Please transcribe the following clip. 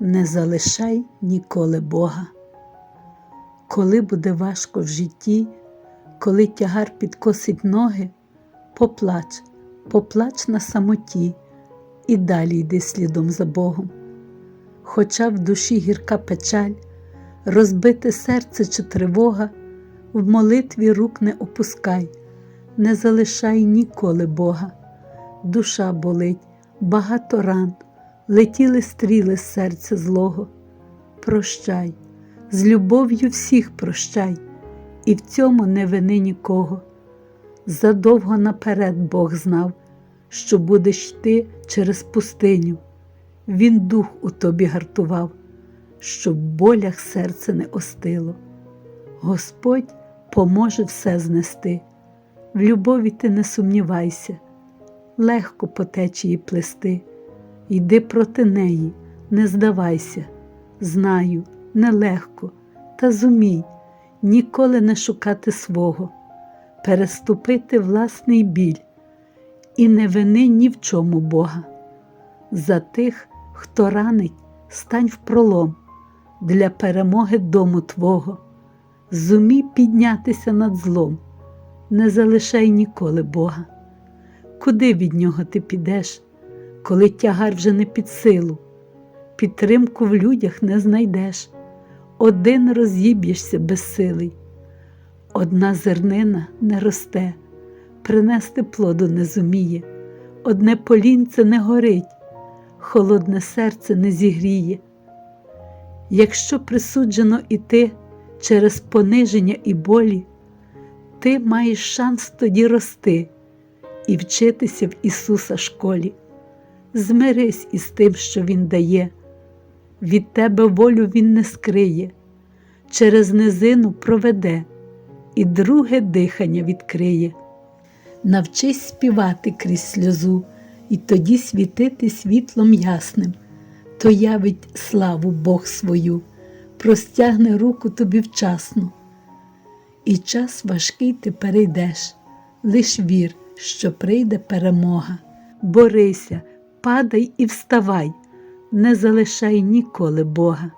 Не залишай ніколи Бога. Коли буде важко в житті, коли тягар підкосить ноги, поплач, поплач на самоті і далі йди слідом за Богом. Хоча в душі гірка печаль, розбите серце чи тривога, в молитві рук не опускай, не залишай ніколи Бога. Душа болить, багато ран, летіли стріли з серця злого. Прощай, з любов'ю всіх прощай, і в цьому не вини нікого. Задовго наперед Бог знав, що будеш йти через пустиню. Він дух у тобі гартував, щоб в болях серце не остило. Господь поможе все знести. В любові ти не сумнівайся, легко по течії плести. Йди проти неї, не здавайся. Знаю, нелегко, та зумій ніколи не шукати свого, переступити власний біль і не вини ні в чому Бога. За тих, хто ранить, стань в пролом для перемоги дому Твого. Зумій піднятися над злом, не залишай ніколи Бога. Куди від нього ти підеш, коли тягар вже не під силу, підтримку в людях не знайдеш, один роз'їб'єшся безсилий, одна зернина не росте, принести плоду не зуміє, одне полінце не горить, холодне серце не зігріє. Якщо присуджено іти через пониження і болі, ти маєш шанс тоді рости і вчитися в Ісуса школі. Змирись із тим, що Він дає, від тебе волю Він не скриє, через низину проведе і друге дихання відкриє. Навчись співати крізь сльозу, і тоді світити світлом ясним, то явить славу Бог свою, простягне руку тобі вчасно. І час важкий ти перейдеш, лиш вір, що прийде перемога. Борися, падай і вставай, не залишай ніколи Бога.